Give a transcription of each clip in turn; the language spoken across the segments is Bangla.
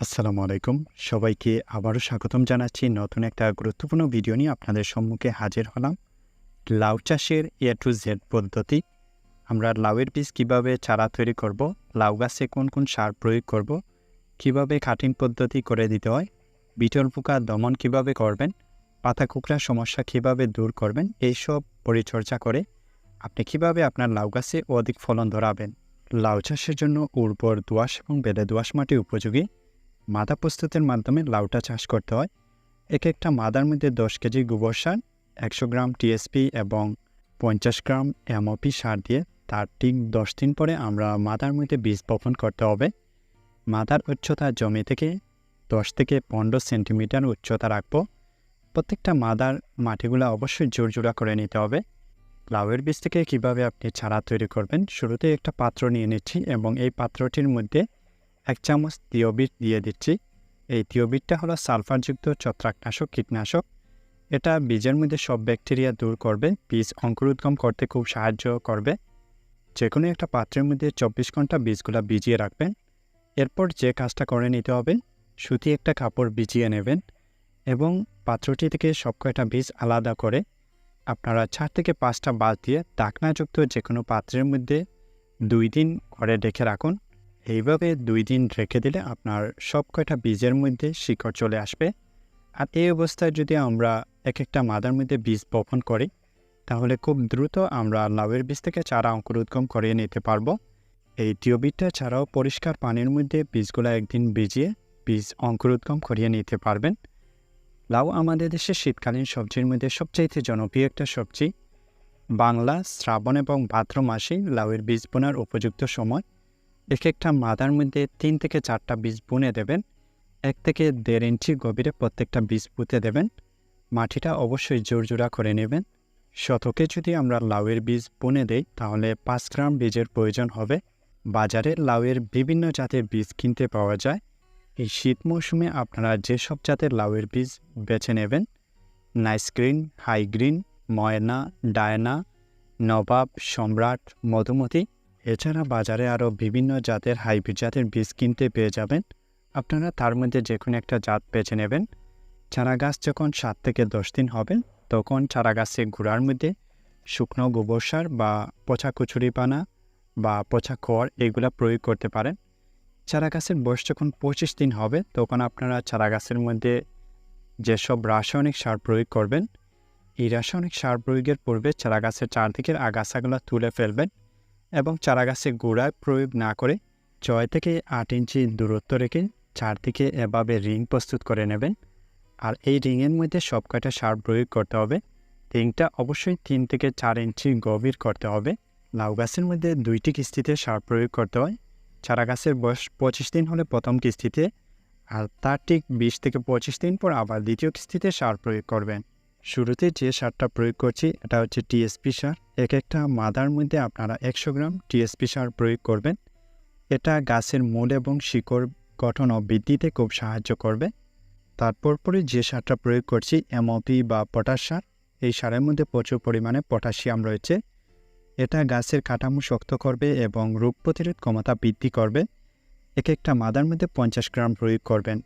আসসালামু আলাইকুম। সবাইকে আবারও স্বাগতম জানাচ্ছি নতুন একটা গুরুত্বপূর্ণ ভিডিও নিয়ে আপনাদের সম্মুখে হাজির হলাম। লাউ চাষের এ টু জেড পদ্ধতি। আমরা লাউয়ের বীজ কীভাবে চারা তৈরি করব, লাউ গাছে কোন কোন সার প্রয়োগ করব, কীভাবে কাটিং পদ্ধতি করে দিতে হয়, বিটল পোকা দমন কীভাবে করবেন, পাতা কুকড়া সমস্যা কীভাবে দূর করবেন, এইসব পরিচর্যা করে আপনি কীভাবে আপনার লাউ গাছে অধিক ফলন ধরাবেন। লাউ চাষের জন্য উর্বর দোআঁশ এবং বেলে দোআঁশ মাটি উপযোগী। মাদা প্রস্তুতের মাধ্যমে লাউটা চাষ করতে হয়। এক একটা মাদার মধ্যে দশ কেজি গোবর সার, একশো গ্রাম টিএসপি এবং পঞ্চাশ গ্রাম এমওপি সার দিয়ে তার ঠিক দশ দিন পরে আমরা মাদার মধ্যে বীজ বপন করতে হবে। মাদার উচ্চতা জমি থেকে দশ থেকে পনেরো সেন্টিমিটার উচ্চতা রাখব। প্রত্যেকটা মাদার মাটিগুলো অবশ্যই জোরজোড়া করে নিতে হবে। লাউয়ের বীজ থেকে কীভাবে আপনি চারা তৈরি করবেন শুরুতে একটা পাত্র নিয়ে নিচ্ছি এবং এই পাত্রটির মধ্যে এক চামচ তিওবিট দিয়ে দিচ্ছি। এই তিওবিটটা হলো সালফারযুক্ত ছত্রাকনাশক কীটনাশক। এটা বীজের মধ্যে সব ব্যাকটেরিয়া দূর করবে, বীজ অঙ্কুরোদ্গম করতে খুব সাহায্য করবে। যে কোনো একটা পাত্রের মধ্যে চব্বিশ ঘণ্টা বীজগুলো ভিজিয়ে রাখবেন। এরপর যে কাজটা করে নিতে হবে, সুতি একটা কাপড় ভিজিয়ে নেবেন এবং পাত্রটি থেকে সব কয়টা বীজ আলাদা করে আপনারা চার থেকে পাঁচটা বাস দিয়ে ডাকনাযুক্ত যে কোনো পাত্রের মধ্যে দুই দিন করে রেখে রাখুন। এইভাবে দুই দিন রেখে দিলে আপনার সব কয়টা বীজের মধ্যে শিকড় চলে আসবে। আর এই অবস্থায় যদি আমরা এক একটা মাদার মধ্যে বীজ বপন করি, তাহলে খুব দ্রুত আমরা লাউয়ের বীজ থেকে চারা অঙ্কুরোদ্গম করিয়ে নিতে পারব। এই টিওবিটটা ছাড়াও পরিষ্কার পানির মধ্যে বীজগুলো একদিন ভিজিয়ে বীজ অঙ্কুরোদ্গম করিয়ে নিতে পারবেন। লাউ আমাদের দেশে শীতকালীন সবজির মধ্যে সবচাইতে জনপ্রিয় একটা সবজি। বাংলা, শ্রাবণ এবং ভাদ্র মাসে লাউয়ের বীজ বোনার উপযুক্ত সময়। এক একটা মাদার মধ্যে তিন থেকে চারটা বীজ বুনে দেবেন। এক থেকে দেড় ইঞ্চি গভীরে প্রত্যেকটা বীজ পুঁতে দেবেন। মাটিটা অবশ্যই জোরজোড়া করে নেবেন। শতকে যদি আমরা লাউয়ের বীজ বুনে দেই, তাহলে পাঁচ গ্রাম বীজের প্রয়োজন হবে। বাজারে লাউয়ের বিভিন্ন জাতের বীজ কিনতে পাওয়া যায়। এই শীত মৌসুমে আপনারা যেসব জাতের লাউয়ের বীজ বেছে নেবেন nice green high green Moyna, Diana, Nawab, Samrat, Madhumati এছাড়া বাজারে আরও বিভিন্ন জাতের হাইব্রিড জাতের বীজ কিনতে পেয়ে যাবেন। আপনারা তার মধ্যে যে কোনো একটা জাত বেছে নেবেন। চারা গাছ যখন সাত থেকে দশ দিন হবে, তখন চারা গাছের গোড়ার মধ্যে শুকনো গোবর সার বা পচা কচুরি পানা বা পচা খড় এগুলা প্রয়োগ করতে পারেন। চারা গাছের বয়স যখন পঁচিশ দিন হবে, তখন আপনারা চারা গাছের মধ্যে যেসব রাসায়নিক সার প্রয়োগ করবেন, এই রাসায়নিক সার প্রয়োগের পূর্বে চারা গাছের চারদিকের আগাছাগুলো তুলে ফেলবেন। এবং চারা গাছে গোড়ায় প্রয়োগ না করে ছয় থেকে আট ইঞ্চি দূরত্ব রেখে চারদিকে এভাবে রিং প্রস্তুত করে নেবেন। আর এই রিংয়ের মধ্যে সব কয়টা সার প্রয়োগ করতে হবে। রিংটা অবশ্যই তিন থেকে চার ইঞ্চি গভীর করতে হবে। লাউ গাছের মধ্যে দুইটি কিস্তিতে সার প্রয়োগ করতে হয়। চারা গাছের বয়স পঁচিশ দিন হলে প্রথম কিস্তিতে আর তার ঠিক বিশ থেকে পঁচিশ দিন পর আবার দ্বিতীয় কিস্তিতে সার প্রয়োগ করবেন। শুরুতে যে সারটা প্রয়োগ করছি, এটা হচ্ছে টিএসপি সার। এক একটা মাদার মধ্যে আপনারা একশো গ্রাম টিএসপি সার প্রয়োগ করবেন। এটা গাছের মূল এবং শিকড় গঠন ও বৃদ্ধিতে খুব সাহায্য করবে। তারপর পরে যে সারটা প্রয়োগ করছি, এমওপি বা পটাশ সার, এই সারের মধ্যে প্রচুর পরিমাণে পটাশিয়াম রয়েছে। এটা গাছের কাঠামো শক্ত করবে এবং রোগ প্রতিরোধ ক্ষমতা বৃদ্ধি করবে। এক একটা মাদার মধ্যে পঞ্চাশ গ্রাম প্রয়োগ করবেন।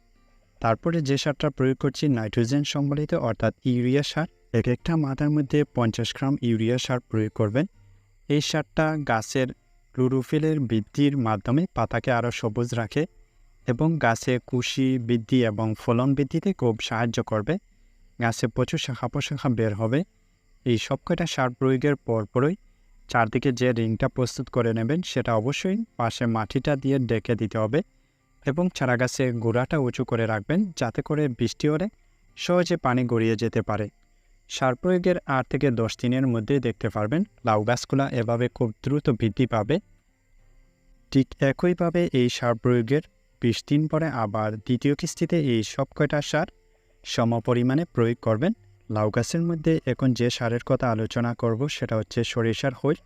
তারপরে যে সারটা প্রয়োগ করছি, নাইট্রোজেন সম্বলিত, অর্থাৎ ইউরিয়া সার। এক একটা মাথার মধ্যে পঞ্চাশ গ্রাম ইউরিয়া সার প্রয়োগ করবেন। এই সারটা গাছের ক্লোরোফিলের বৃদ্ধির মাধ্যমে পাতাকে আরও সবুজ রাখে এবং গাছে কুশি বৃদ্ধি এবং ফলন বৃদ্ধিতে খুব সাহায্য করবে। গাছে প্রচুর শাখা প্রশাখা বের হবে। এই সব কয়টা সার প্রয়োগের পরপরই চারদিকে যে রিংটা প্রস্তুত করে নেবেন, সেটা অবশ্যই পাশে মাটিটা দিয়ে ডেকে দিতে হবে এবং চারা গাছে গোড়াটা উঁচু করে রাখবেন যাতে করে বৃষ্টি হলে সহজে পানি গড়িয়ে যেতে পারে। সার প্রয়োগের আট থেকে দশ দিনের মধ্যে দেখতে পারবেন লাউ গাছগুলা এভাবে খুব দ্রুত বৃদ্ধি পাবে। ঠিক একইভাবে এই সার প্রয়োগের বিশ দিন পরে আবার দ্বিতীয় কিস্তিতে এই সব কয়টা সার সম পরিমাণে প্রয়োগ করবেন। লাউ গাছের মধ্যে এখন যে সারের কথা আলোচনা করব সেটা হচ্ছে সরিষার হৈল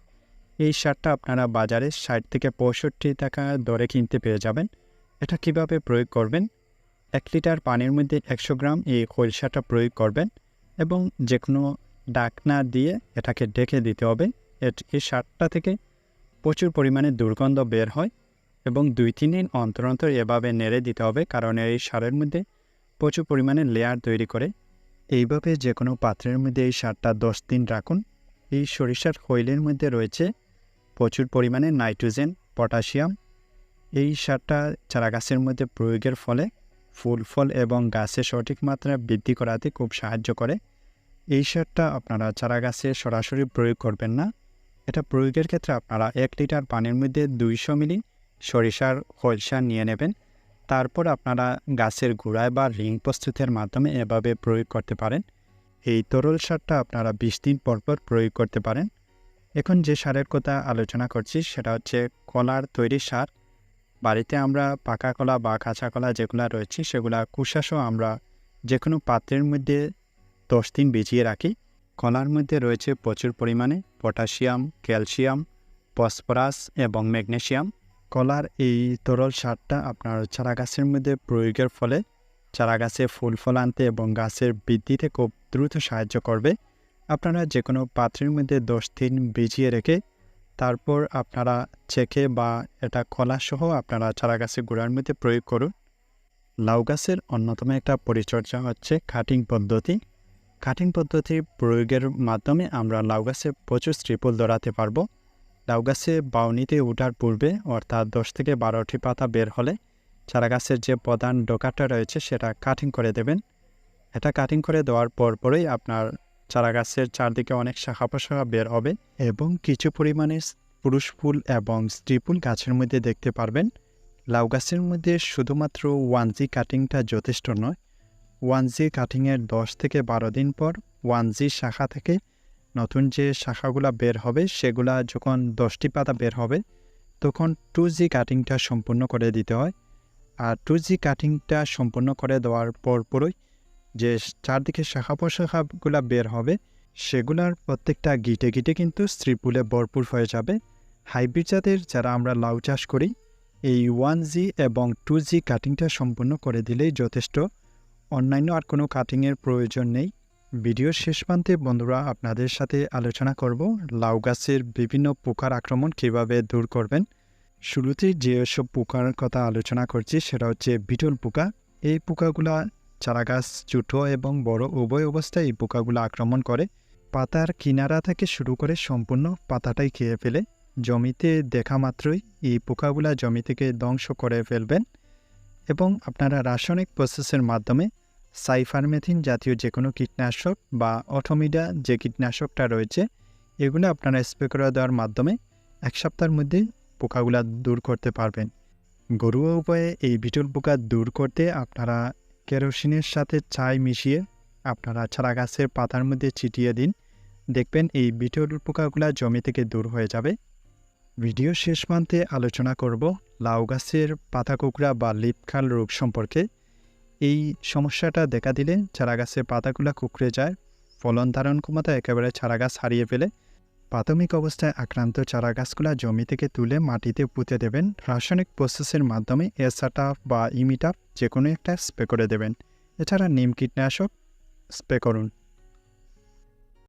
এই সারটা আপনারা বাজারে ষাট থেকে পঁয়ষট্টি টাকা দরে কিনতে পেয়ে যাবেন। এটা কীভাবে প্রয়োগ করবেন? এক লিটার পানির মধ্যে একশো গ্রাম এই হৈল সারটা প্রয়োগ করবেন। এবং যে কোনো ডাকনা দিয়ে এটাকে ডেকে দিতে হবে। এই সারটা থেকে প্রচুর পরিমাণে দুর্গন্ধ বের হয় এবং দুই তিন দিন অন্তর অন্তর এভাবে নেড়ে দিতে হবে কারণ এই সারের মধ্যে প্রচুর পরিমাণে লেয়ার তৈরি করে। এইভাবে যে কোনো পাত্রের মধ্যে এই সারটা দশ দিন রাখুন। এই সরিষার খৈলের মধ্যে রয়েছে প্রচুর পরিমাণে নাইট্রোজেন পটাশিয়াম এই সারটা চারা গাছের মধ্যে প্রয়োগের ফলে ফুল, ফল এবং গাছের সঠিক মাত্রা বৃদ্ধি করাতে খুব সাহায্য করে। এই সারটা আপনারা চারা গাছে সরাসরি প্রয়োগ করবেন না। এটা প্রয়োগের ক্ষেত্রে আপনারা এক লিটার পানির মধ্যে দুইশো মিলি সরিষার খৈল সার নিয়ে নেবেন। তারপর আপনারা গাছের গোড়ায় বা রিং প্রস্তুতের মাধ্যমে এভাবে প্রয়োগ করতে পারেন। এই তরল সারটা আপনারা বিশ দিন পর পর প্রয়োগ করতে পারেন। এখন যে সারের কথা আলোচনা করছি সেটা হচ্ছে কলার তৈরি সার। বাড়িতে আমরা পাকা কলা বা কাঁচা কলা যেগুলো রয়েছে সেগুলা কুশাসও আমরা যে কোনো পাত্রের মধ্যে দশ দিন ভিজিয়ে রাখি। কলার মধ্যে রয়েছে প্রচুর পরিমাণে পটাশিয়াম, ক্যালসিয়াম, ফসফরাস এবং ম্যাগনেসিয়াম। কলার এই তরল সারটা আপনার চারা গাছের মধ্যে প্রয়োগের ফলে চারা গাছে ফুল ফল আনতে এবং গাছের বৃদ্ধিতে খুব দ্রুত সাহায্য করবে। আপনারা যে কোনো পাত্রের মধ্যে দশ দিন ভিজিয়ে রেখে তারপর আপনারা চেখে বা এটা কলাসহ আপনারা চারা গাছের গোড়ার মধ্যে প্রয়োগ করুন। লাউ গাছের অন্যতম একটা পরিচর্যা হচ্ছে কাটিং পদ্ধতি। কাটিং পদ্ধতির প্রয়োগের মাধ্যমে আমরা লাউ গাছে প্রচুর স্ট্রিপল দৌড়াতে পারব। লাউ গাছে বাউনিতে ওঠার পূর্বে অর্থাৎ দশ থেকে বারোটি পাতা বের হলে চারা গাছের যে প্রধান ডোকাটা রয়েছে সেটা কাটিং করে দেবেন। এটা কাটিং করে দেওয়ার পর পরেই আপনার চারা গাছের চারদিকে অনেক শাখা প্রশাখা বের হবে এবং কিছু পরিমাণে পুরুষ ফুল এবং স্ত্রী ফুল গাছের মধ্যে দেখতে পারবেন। লাউ গাছের মধ্যে শুধুমাত্র ওয়ান জি কাটিংটা যথেষ্ট নয়। ওয়ান জি কাটিংয়ের দশ থেকে বারো দিন পর ওয়ান জি শাখা থেকে নতুন যে শাখাগুলা বের হবে, সেগুলা যখন দশটি পাতা বের হবে, তখন টু জি কাটিংটা সম্পূর্ণ করে দিতে হয়। আর টু জি কাটিংটা সম্পূর্ণ করে দেওয়ার পর পরই যে চারদিকে শাখা প্রশাখাগুলা বের হবে, সেগুলার প্রত্যেকটা গিটে গিটে কিন্তু স্ত্রীপুলে ভরপুর হয়ে যাবে। হাইব্রিড জাতের যারা আমরা লাউ চাষ করি, এই ওয়ান জি এবং টু জি কাটিংটা সম্পূর্ণ করে দিলেই যথেষ্ট। অন্যান্য আর কোনো কাটিংয়ের প্রয়োজন নেই। ভিডিওর শেষ প্রান্তে বন্ধুরা আপনাদের সাথে আলোচনা করব লাউ গাছের বিভিন্ন পোকার আক্রমণ কীভাবে দূর করবেন। শুরুতেই যেসব পোকার কথা আলোচনা করছি সেটা হচ্ছে বিটল পোকা। এই পোকাগুলা চারা গাছ ছোটো এবং বড় উভয় অবস্থায় এই পোকাগুলো আক্রমণ করে। পাতার কিনারা থেকে শুরু করে সম্পূর্ণ পাতাটাই খেয়ে ফেলে। জমিতে দেখা মাত্রই এই পোকাগুলা জমি থেকে ধ্বংস করে ফেলবেন এবং আপনারা রাসায়নিক প্রসেসের মাধ্যমে সাইফারমেথিন জাতীয় যে কোনো কীটনাশক বা অটোমিডা যে কীটনাশকটা রয়েছে, এগুলো আপনারা স্প্রে করে দেওয়ার মাধ্যমে এক সপ্তাহের মধ্যে পোকাগুলা দূর করতে পারবেন। ঘরোয়া উপায়ে এই বিটল পোকা দূর করতে আপনারা কেরোসিনের সাথে ছাই মিশিয়ে আপনারা চারা গাছের পাতার মধ্যে ছিটিয়ে দিন। দেখবেন এই বিটল পোকাগুলা জমি থেকে দূর হয়ে যাবে। ভিডিও শেষ প্রান্তে আলোচনা করব লাউ গাছের পাতা কুকড়া বা লিপখাল রোগ সম্পর্কে। এই সমস্যাটা দেখা দিলে চারা গাছের পাতাগুলা কুকড়ে যায়, ফলন ধারণ ক্ষমতা একেবারে চারা গাছ হারিয়ে ফেলে। প্রাথমিক অবস্থায় আক্রান্ত চারা গাছগুলো জমি থেকে তুলে মাটিতে পুঁতে দেবেন। রাসায়নিক প্রসেসের মাধ্যমে এসাটাফ বা ইমিটাফ যে কোনো একটা স্প্রে করে দেবেন। এছাড়া নিম কীটনাশক স্প্রে করুন।